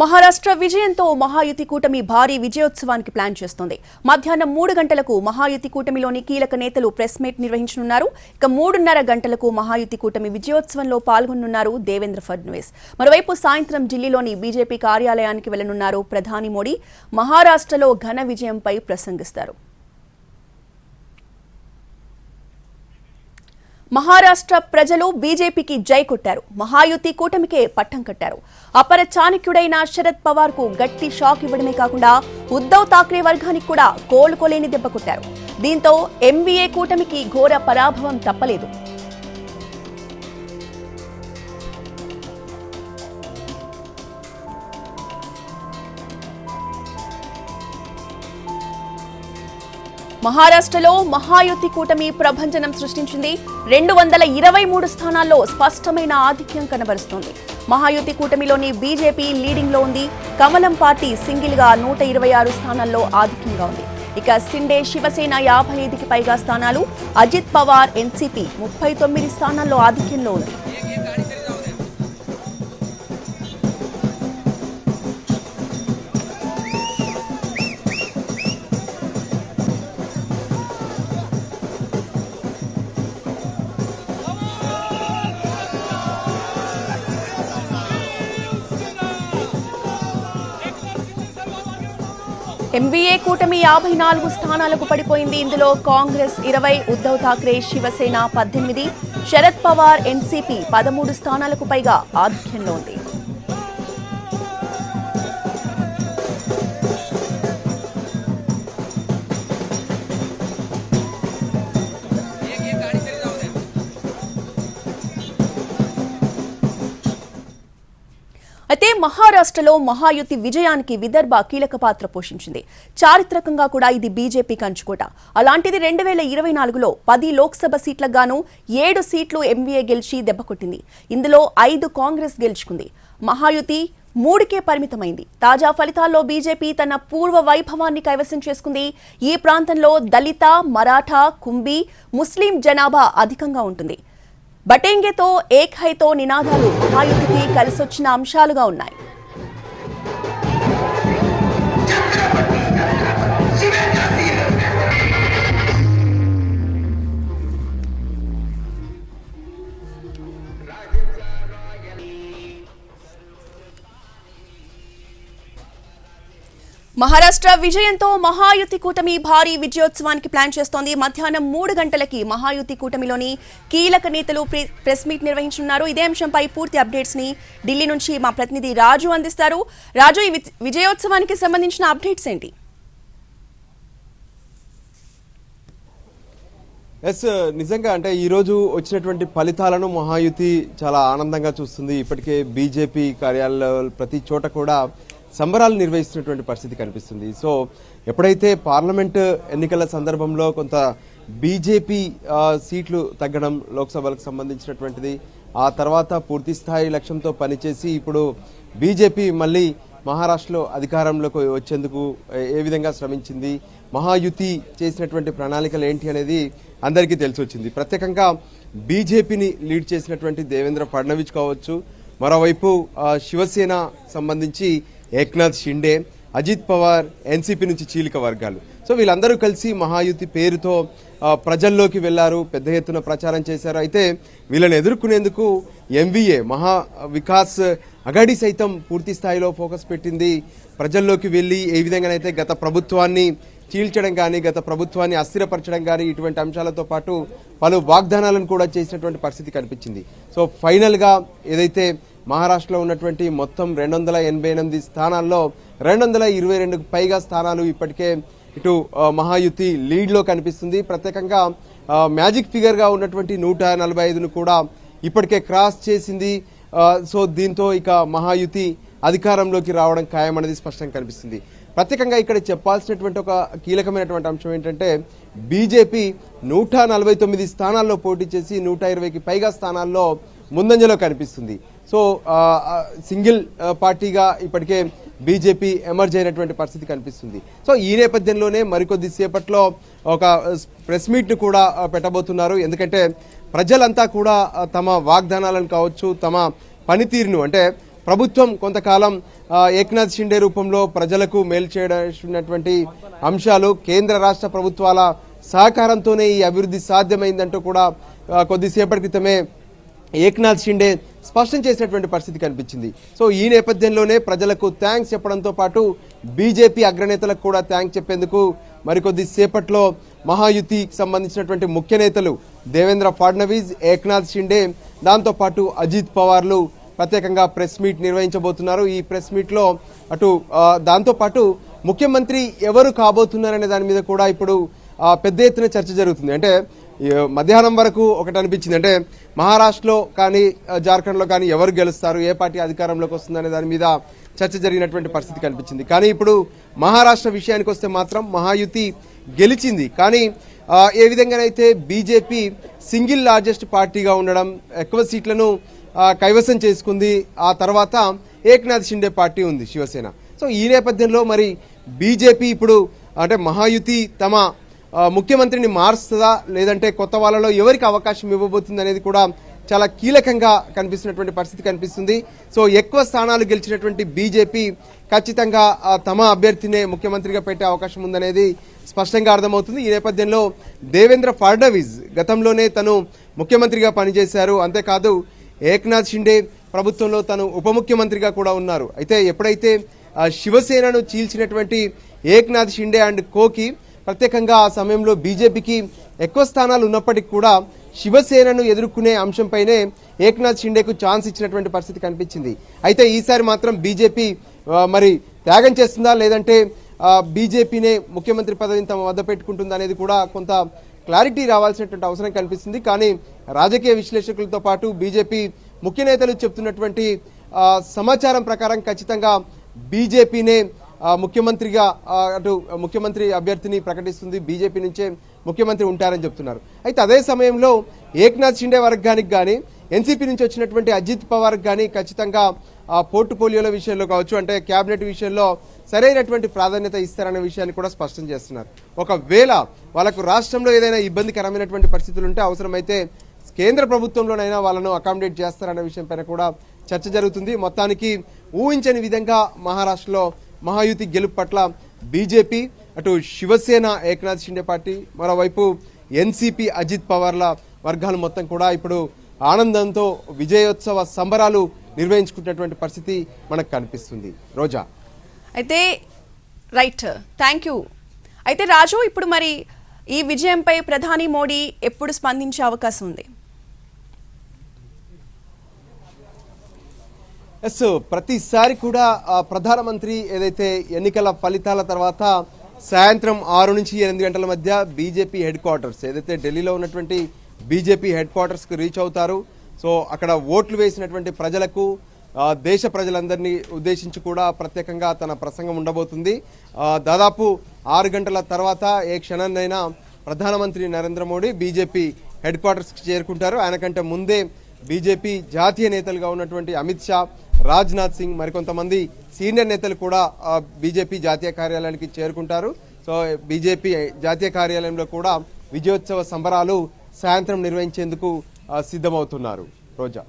మహారాష్ట్ర విజయంతో మహాయుతి కూటమి భారీ విజయోత్సవానికి ప్లాన్ చేస్తోంది. మధ్యాహ్నం మూడు గంటలకు మహాయుతి కూటమిలోని కీలక నేతలు ప్రెస్ మీట్ నిర్వహించనున్నారు. ఇక మూడున్నర గంటలకు మహాయుతి కూటమి విజయోత్సవంలో పాల్గొనున్నారు దేవేంద్ర ఫడ్నవీస్. మరోవైపు సాయంత్రం ఢిల్లీలోని బీజేపీ కార్యాలయానికి వెళ్ళనున్నారు ప్రధాని మోడీ. మహారాష్ట్రలో ఘన విజయంపై ప్రసంగిస్తారు. మహారాష్ట్ర ప్రజలు బీజేపీకి జై కొట్టారు. మహాయుతి కూటమికే పట్టం కట్టారు. అపర చాణక్యుడైన శరద్ పవార్కు గట్టి షాక్ ఇవ్వడమే కాకుండా ఉద్దవ్ ఠాక్రే వర్గానికి కూడా కోలుకోలేని దెబ్బ కొట్టారు. దీంతో ఎంబీఏ కూటమికి ఘోర పరాభవం తప్పలేదు. మహారాష్ట్రలో మహాయుతి కూటమి ప్రభంజనం సృష్టించింది. రెండు వందల ఇరవై మూడు స్థానాల్లో స్పష్టమైన ఆధిక్యం కనబరుస్తోంది. మహాయుతి కూటమిలోని బీజేపీ లీడింగ్లో ఉంది. కమలం పార్టీ సింగిల్గా నూట ఇరవై ఆరు స్థానాల్లో ఆధిక్యంగా ఉంది. ఇక సిండే శివసేన యాభై ఐదుకి పైగా స్థానాలు. అజిత్ పవార్ ఎన్సీపీ ముప్పై తొమ్మిది స్థానాల్లో ఆధిక్యంలో ఉంది. ఎంబీఏ కూటమి యాభై నాలుగు స్థానాలకు పడిపోయింది. ఇందులో కాంగ్రెస్ ఇరవై ఉద్దవ్ ఠాక్రే శివసేన పద్దెనిమిది శరద్ పవార్ ఎన్సీపీ పదమూడు స్థానాలకు పైగా ఆధిక్యంలో ఉంది. అయితే మహారాష్ట్రలో మహాయుతి విజయానికి విదర్భ కీలక పాత్ర పోషించింది. చారిత్రకంగా కూడా ఇది బీజేపీ కంచుకోట. అలాంటిది రెండు వేల ఇరవై నాలుగులో పది లోక్సభ సీట్లకు గాను ఏడు సీట్లు ఎంవీఏ గెలిచి దెబ్బకొట్టింది ఇందులో ఐదు కాంగ్రెస్ గెలుచుకుంది. మహాయుతి మూడుకే పరిమితమైంది. తాజా ఫలితాల్లో బీజేపీ తన పూర్వ వైభవాన్ని కైవసం చేసుకుంది. ఈ ప్రాంతంలో దళిత మరాఠా కుంబి ముస్లిం జనాభా అధికంగా ఉంటుంది. బటేంగేతో ఏక్ హైతో నినాదాలు మహాయుద్ధికి కలిసొచ్చిన అంశాలుగా ఉన్నాయి. మహారాష్ట్ర విజయంతో మహాయుతి కూటమి భారీ విజయోత్సవానికి ప్లాన్ చేస్తోంది. మధ్యాహ్నం మూడు గంటలకి మహాయుతి కూటమిలోని కీలక నేతలు ప్రెస్ మీట్ నిర్వహించనున్నారు. ఇదే అంశంపై పూర్తి అప్డేట్స్ని ఢిల్లీ నుంచి మా ప్రతినిధి రాజు అందిస్తారు. రాజు ఈ విజయోత్సవానికి సంబంధించిన అప్డేట్స్ ఏంటి? ఎస్ నిజంగా అంటే ఈరోజు వచ్చినటువంటి ఫలితాలను మహాయుతి చాలా ఆనందంగా చూస్తుంది. ఇప్పటికే బీజేపీ కార్యాలయాలు ప్రతి చోట కూడా సంబరాలు నిర్వహిస్తున్నటువంటి పరిస్థితి కనిపిస్తుంది. సో ఎప్పుడైతే పార్లమెంట్ ఎన్నికల సందర్భంలో కొంత బీజేపీ సీట్లు తగ్గడం లోక్సభలకు సంబంధించినటువంటిది ఆ తర్వాత పూర్తి స్థాయి లక్ష్యంతో పనిచేసి ఇప్పుడు బీజేపీ మళ్ళీ మహారాష్ట్రలో అధికారంలోకి వచ్చేందుకు ఏ- విధంగా శ్రమించింది మహాయుతి చేసినటువంటి ప్రణాళికలు ఏంటి అనేది అందరికీ తెలిసి వచ్చింది ప్రత్యేకంగా బీజేపీని లీడ్ చేసినటువంటి దేవేంద్ర ఫడ్నవీస్ కావచ్చు మరోవైపు శివసేన సంబంధించి ఏక్నాథ్ షిండే అజిత్ పవార్ ఎన్సీపీ నుంచి చీలిక వర్గాలు. సో వీళ్ళందరూ కలిసి మహాయుతి పేరుతో ప్రజల్లోకి వెళ్ళారు పెద్ద ఎత్తున ప్రచారం చేశారు. అయితే వీళ్ళని ఎదుర్కొనేందుకు ఎంవీఏ మహా వికాస్ అగాడి సైతం పూర్తి స్థాయిలో ఫోకస్ పెట్టింది. ప్రజల్లోకి వెళ్ళి ఏ విధంగానైతే గత ప్రభుత్వాన్ని చీల్చడం కానీ గత ప్రభుత్వాన్ని అస్థిరపరచడం కానీ ఇటువంటి అంశాలతో పాటు పలు వాగ్దానాలను కూడా చేసినటువంటి పరిస్థితి కనిపించింది. సో ఫైనల్గా ఏదైతే మహారాష్ట్రలో ఉన్నటువంటి మొత్తం రెండు వందల ఎనభై ఎనిమిది స్థానాల్లో రెండు వందల ఇరవై రెండుకు పైగా స్థానాలు ఇప్పటికే ఇటు మహాయుతి లీడ్లో కనిపిస్తుంది. ప్రత్యేకంగా మ్యాజిక్ ఫిగర్గా ఉన్నటువంటి నూట నలభై ఐదును కూడా ఇప్పటికే క్రాస్ చేసింది. సో దీంతో ఇక మహాయుతి అధికారంలోకి రావడం ఖాయం అనేది స్పష్టంగా కనిపిస్తుంది. ప్రత్యేకంగా ఇక్కడ చెప్పాల్సినటువంటి ఒక కీలకమైనటువంటి అంశం ఏంటంటే బీజేపీ నూట నలభై తొమ్మిది స్థానాల్లో పోటీ చేసి నూట ఇరవైకి పైగా స్థానాల్లో ముందంజలో కనిపిస్తుంది. సో సింగిల్ పార్టీగా ఇప్పటికే బీజేపీ ఎమర్జ్ అయినటువంటి పరిస్థితి కనిపిస్తుంది. సో ఈ నేపథ్యంలోనే మరికొద్ది సేపట్లో ఒక ప్రెస్ మీట్ కూడా పెట్టబోతున్నారు. ఎందుకంటే ప్రజలంతా కూడా తమ వాగ్దానాలను కావచ్చు తమ పనితీరును అంటే ప్రభుత్వం కొంతకాలం ఏక్నాథ్ షిండే రూపంలో ప్రజలకు మేలు చేయడానికి అంశాలు కేంద్ర రాష్ట్ర ప్రభుత్వాల సహకారంతోనే ఈ అభివృద్ధి సాధ్యమైందంటూ కూడా కొద్దిసేపటి క్రితమే ఏక్నాథ్ షిండే స్పష్టం చేసినటువంటి పరిస్థితి కనిపించింది. సో ఈ నేపథ్యంలోనే ప్రజలకు థ్యాంక్స్ చెప్పడంతో పాటు బీజేపీ అగ్రనేతలకు కూడా థ్యాంక్స్ చెప్పేందుకు మరికొద్ది సేపట్లో మహాయుతికి సంబంధించినటువంటి ముఖ్య నేతలు దేవేంద్ర ఫడ్నవీస్ ఏక్నాథ్ షిండే దాంతోపాటు అజిత్ పవార్లు ప్రత్యేకంగా ప్రెస్ మీట్ నిర్వహించబోతున్నారు. ఈ ప్రెస్ మీట్లో అటు దాంతోపాటు ముఖ్యమంత్రి ఎవరు కాబోతున్నారనే దాని మీద కూడా ఇప్పుడు పెద్ద ఎత్తున చర్చ జరుగుతుంది. అంటే మధ్యాహ్నం వరకు ఒకటి అనిపించింది. అంటే మహారాష్ట్రలో కానీ జార్ఖండ్లో కానీ ఎవరు గెలుస్తారు ఏ పార్టీ అధికారంలోకి వస్తుందనే దాని మీద చర్చ జరిగినటువంటి పరిస్థితి కనిపించింది. కానీ ఇప్పుడు మహారాష్ట్ర విషయానికి వస్తే మాత్రం మహాయుతి గెలిచింది. కానీ ఏ విధంగానైతే బీజేపీ సింగిల్ లార్జెస్ట్ పార్టీగా ఉండడం ఎక్కువ సీట్లను కైవసం చేసుకుంది ఆ తర్వాత ఏక్నాథ్ షిండే పార్టీ ఉంది శివసేన. సో ఈ నేపథ్యంలో మరి బీజేపీ ఇప్పుడు అంటే మహాయుతి తమ ముఖ్యమంత్రిని మారుస్తుందా? లేదంటే కొత్త వాళ్ళలో ఎవరికి అవకాశం ఇవ్వబోతుంది అనేది కూడా చాలా కీలకంగా కనిపిస్తున్నటువంటి పరిస్థితి కనిపిస్తుంది. సో ఎక్కువ స్థానాలు గెలిచినటువంటి బీజేపీ ఖచ్చితంగా తమ అభ్యర్థినే ముఖ్యమంత్రిగా పెట్టే అవకాశం ఉందనేది స్పష్టంగా అర్థమవుతుంది. ఈ నేపథ్యంలో దేవేంద్ర ఫడ్నవీస్ గతంలోనే తను ముఖ్యమంత్రిగా పనిచేశారు. అంతేకాదు ఏక్నాథ్ షిండే ప్రభుత్వంలో తను ఉప ముఖ్యమంత్రిగా కూడా ఉన్నారు. అయితే ఎప్పుడైతే శివసేనను చీల్చినటువంటి ఏక్నాథ్ షిండే అండ్ కోకి ప్రత్యేకంగా ఆ సమయంలో బీజేపీకి ఎక్కువ స్థానాలు ఉన్నప్పటికీ కూడా శివసేనను ఎదుర్కొనే అంశంపైనే ఏక్నాథ్ షిండేకు ఛాన్స్ ఇచ్చినటువంటి పరిస్థితి కనిపించింది. అయితే ఈసారి మాత్రం బీజేపీ మరి త్యాగం చేస్తుందా లేదంటే బీజేపీనే ముఖ్యమంత్రి పదవిని తమ వద్ద పెట్టుకుంటుందా అనేది కూడా కొంత క్లారిటీ రావాల్సినటువంటి అవసరం కనిపిస్తుంది. కానీ రాజకీయ విశ్లేషకులతో పాటు బీజేపీ ముఖ్య నేతలు చెప్తున్నటువంటి సమాచారం ప్రకారం ఖచ్చితంగా బీజేపీనే ముఖ్యమంత్రిగా అటు ముఖ్యమంత్రి అభ్యర్థిని ప్రకటిస్తుంది బీజేపీ నుంచే ముఖ్యమంత్రి ఉంటారని చెప్తున్నారు. అయితే అదే సమయంలో ఏక్నాథ్ షిండే వర్గానికి కానీ ఎన్సీపీ నుంచి వచ్చినటువంటి అజిత్ పవార్ కానీ ఖచ్చితంగా ఆ పోర్టుపోలియోల విషయంలో కావచ్చు అంటే క్యాబినెట్ విషయంలో సరైనటువంటి ప్రాధాన్యత ఇస్తారనే విషయాన్ని కూడా స్పష్టం చేస్తున్నారు. ఒకవేళ వాళ్ళకు రాష్ట్రంలో ఏదైనా ఇబ్బందికరమైనటువంటి పరిస్థితులు ఉంటే అవసరమైతే కేంద్ర ప్రభుత్వంలోనైనా వాళ్ళను అకామిడేట్ చేస్తారనే విషయం కూడా చర్చ జరుగుతుంది. మొత్తానికి ఊహించని విధంగా మహారాష్ట్రలో మహాయుతి గెలుపు పట్ల బీజేపీ అటు శివసేన ఏకనాథ్ షిండే పార్టీ మరోవైపు ఎన్సీపీ అజిత్ పవార్ల వర్గాలు మొత్తం కూడా ఇప్పుడు ఆనందంతో విజయోత్సవ సంబరాలు నిర్వహించుకున్నటువంటి పరిస్థితి మనకు కనిపిస్తుంది. రోజా. అయితే రైట్. Thank you. అయితే రాజు ఇప్పుడు మరి ఈ విజయంపై ప్రధాని మోడీ ఎప్పుడు స్పందించే అవకాశం ఉంది? ఎస్ ప్రతిసారి కూడా ప్రధానమంత్రి ఏదైతే ఎన్నికల ఫలితాల తర్వాత సాయంత్రం ఆరు నుంచి ఎనిమిది గంటల మధ్య బీజేపీ హెడ్ క్వార్టర్స్ ఏదైతే ఢిల్లీలో ఉన్నటువంటి బీజేపీ హెడ్ క్వార్టర్స్కి రీచ్ అవుతారు. సో అక్కడ ఓట్లు వేసినటువంటి ప్రజలకు దేశ ప్రజలందరినీ ఉద్దేశించి కూడా ప్రత్యేకంగా తన ప్రసంగం ఉండబోతుంది. దాదాపు ఆరు గంటల తర్వాత ఏ క్షణాన్నైనా ప్రధానమంత్రి నరేంద్ర మోడీ బీజేపీ హెడ్ క్వార్టర్స్కి చేరుకుంటారు. ఆయనకంటే ముందే బీజేపీ జాతీయ నేతలుగా ఉన్నటువంటి అమిత్ షా రాజ్నాథ్ సింగ్ మరికొంతమంది సీనియర్ నేతలు కూడా బీజేపీ జాతీయ కార్యాలయానికి చేరుకుంటారు. సో బీజేపీ జాతీయ కార్యాలయంలో కూడా విజయోత్సవ సంబరాలు సాయంత్రం నిర్వహించేందుకు సిద్ధమవుతున్నారు. రోజా.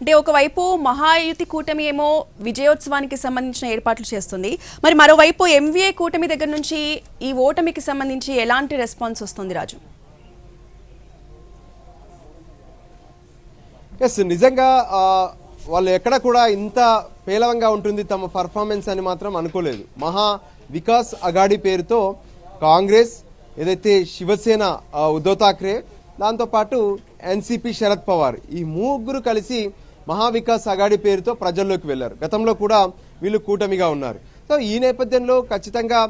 అంటే ఒకవైపు మహాయుతి కూటమి ఏమో విజయోత్సవానికి సంబంధించిన ఏర్పాట్లు చేస్తుంది. మరి మరోవైపు ఎంవీఏ కూటమి దగ్గర నుంచి ఈ ఓటమికి సంబంధించి ఎలాంటి రెస్పాన్స్ వస్తుంది రాజు? ఎస్ నిజంగా వాళ్ళు ఎక్కడ కూడా ఇంత పేలవంగా ఉంటుంది తమ పర్ఫార్మెన్స్ అని మాత్రం అనుకోలేదు. మహా వికాస్ అగాడి పేరుతో కాంగ్రెస్ ఏదైతే శివసేన ఉద్ధవ్ ఠాక్రే దాంతోపాటు ఎన్సీపీ శరద్ పవార్ ఈ ముగ్గురు కలిసి మహావికాస్ అగాడి పేరుతో ప్రజల్లోకి వెళ్ళారు గతంలో కూడా వీళ్ళు కూటమిగా ఉన్నారు. సో ఈ నేపథ్యంలో ఖచ్చితంగా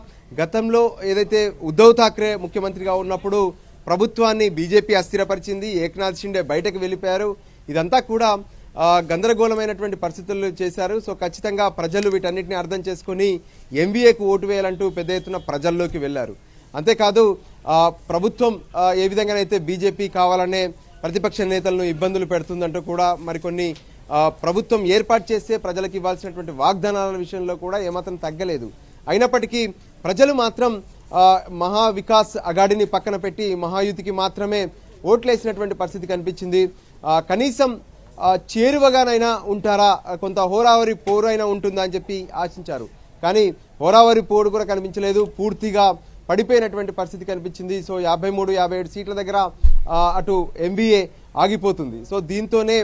గతంలో ఏదైతే ఉద్ధవ్ ఠాక్రే ముఖ్యమంత్రిగా ఉన్నప్పుడు ప్రభుత్వాన్ని బీజేపీ అస్థిరపరిచింది ఏక్నాథ్ షిండే బయటకు వెళ్ళిపోయారు. ఇదంతా కూడా గందరగోళమైనటువంటి పరిస్థితులు చేశారు. సో ఖచ్చితంగా ప్రజలు వీటన్నిటిని అర్థం చేసుకుని ఎంబీఏకు ఓటు వేయాలంటూ పెద్ద ఎత్తున ప్రజల్లోకి వెళ్ళారు. అంతేకాదు ప్రభుత్వం ఏ విధంగానైతే బీజేపీ కావాలనే ప్రతిపక్ష నేతలను ఇబ్బందులు పెడుతుందంటూ కూడా మరికొన్ని ప్రభుత్వం ఏర్పాటు చేస్తే ప్రజలకు ఇవ్వాల్సినటువంటి వాగ్దానాల విషయంలో కూడా ఏమాత్రం తగ్గలేదు. అయినప్పటికీ ప్రజలు మాత్రం మహా వికాస్ అగాడిని పక్కన పెట్టి మహాయుతికి మాత్రమే ఓట్లేసినటువంటి పరిస్థితి కనిపించింది. కనీసం చేరువగానైనా ఉంటారా? కొంత హోరావరి పోరు అయినా ఉంటుందా అని చెప్పి ఆశించారు. కానీ హోరావరి పోరు కూడా కనిపించలేదు. పూర్తిగా పడిపోయినటువంటి పరిస్థితి కనిపించింది. సో యాభై మూడు యాభై ఏడు సీట్ల దగ్గర అటు ఎంబీఏ ఆగిపోతుంది. సో దీంతోనే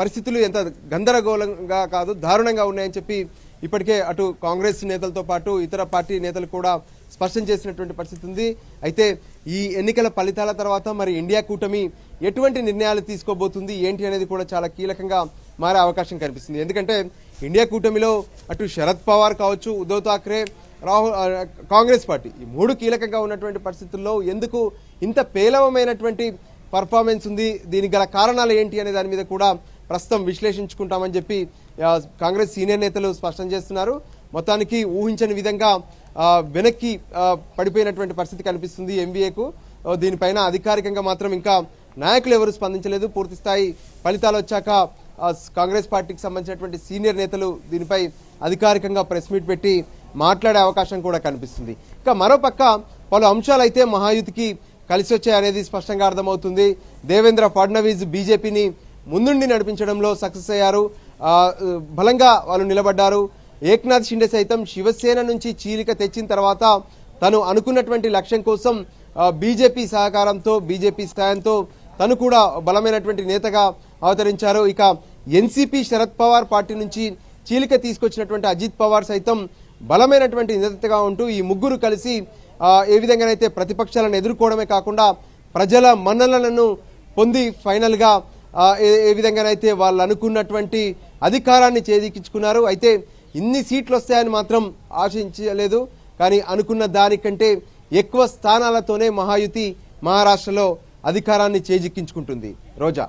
పరిస్థితులు ఎంత గందరగోళంగా కాదు దారుణంగా ఉన్నాయని చెప్పి ఇప్పటికే అటు కాంగ్రెస్ నేతలతో పాటు ఇతర పార్టీ నేతలు కూడా స్పష్టం చేసినటువంటి పరిస్థితి ఉంది. అయితే ఈ ఎన్నికల ఫలితాల తర్వాత మరి ఇండియా కూటమి ఎటువంటి నిర్ణయాలు తీసుకోబోతుంది ఏంటి అనేది కూడా చాలా కీలకంగా మారే అవకాశం కనిపిస్తుంది. ఎందుకంటే ఇండియా కూటమిలో అటు శరద్ పవార్ కావచ్చు ఉద్ధవ్ థాక్రే రాహుల్ కాంగ్రెస్ పార్టీ ఈ మూడు కీలకంగా ఉన్నటువంటి పరిస్థితుల్లో ఎందుకు ఇంత పేలవమైనటువంటి పర్ఫార్మెన్స్ ఉంది దీనికి గల కారణాలు ఏంటి అనే దాని మీద కూడా ప్రస్తుతం విశ్లేషించుకుంటామని చెప్పి కాంగ్రెస్ సీనియర్ నేతలు స్పష్టం చేస్తున్నారు. మొత్తానికి ఊహించని విధంగా వెనక్కి పడిపోయినటువంటి పరిస్థితి కనిపిస్తుంది ఎంబీఏకు దీనిపైన అధికారికంగా మాత్రం ఇంకా నాయకులు ఎవరు స్పందించలేదు. పూర్తి స్థాయి ఫలితాలు వచ్చాక కాంగ్రెస్ పార్టీకి సంబంధించినటువంటి సీనియర్ నేతలు దీనిపై అధికారికంగా ప్రెస్ మీట్ పెట్టి మాట్లాడే అవకాశం కూడా కనిపిస్తుంది. ఇక మరోపక్క పలు అంశాలు అయితే మహాయుతికి కలిసి వచ్చాయి అనేది స్పష్టంగా అర్థమవుతుంది. దేవేంద్ర ఫడ్నవీస్ బీజేపీని ముందుండి నడిపించడంలో సక్సెస్ అయ్యారు. బలంగా వాళ్ళు నిలబడ్డారు. ఏక్నాథ్ షిండే సైతం శివసేన నుంచి చీలిక తెచ్చిన తర్వాత తను అనుకున్నటువంటి లక్ష్యం కోసం బీజేపీ సహకారంతో బీజేపీ సాయంతో తను కూడా బలమైనటువంటి నేతగా అవతరించారు. ఇక ఎన్సీపీ శరద్ పవార్ పార్టీ నుంచి చీలిక తీసుకొచ్చినటువంటి అజిత్ పవార్ సైతం బలమైనటువంటి నేతగా ఉంటూ ఈ ముగ్గురు కలిసి ఏ విధంగానైతే ప్రతిపక్షాలను ఎదుర్కోవడమే కాకుండా ప్రజల మన్ననలను పొంది ఫైనల్గా ఏ విధంగానైతే వాళ్ళు అనుకున్నటువంటి అధికారాన్ని చేదిక్కించుకున్నారు అయితే ఇన్ని సీట్లు వస్తాయని మాత్రం ఆశించలేదు. కానీ అనుకున్న దానికంటే ఎక్కువ స్థానాలతోనే మహాయుతి మహారాష్ట్రలో అధికారాన్ని చేజిక్కించుకుంటుంది. రోజా.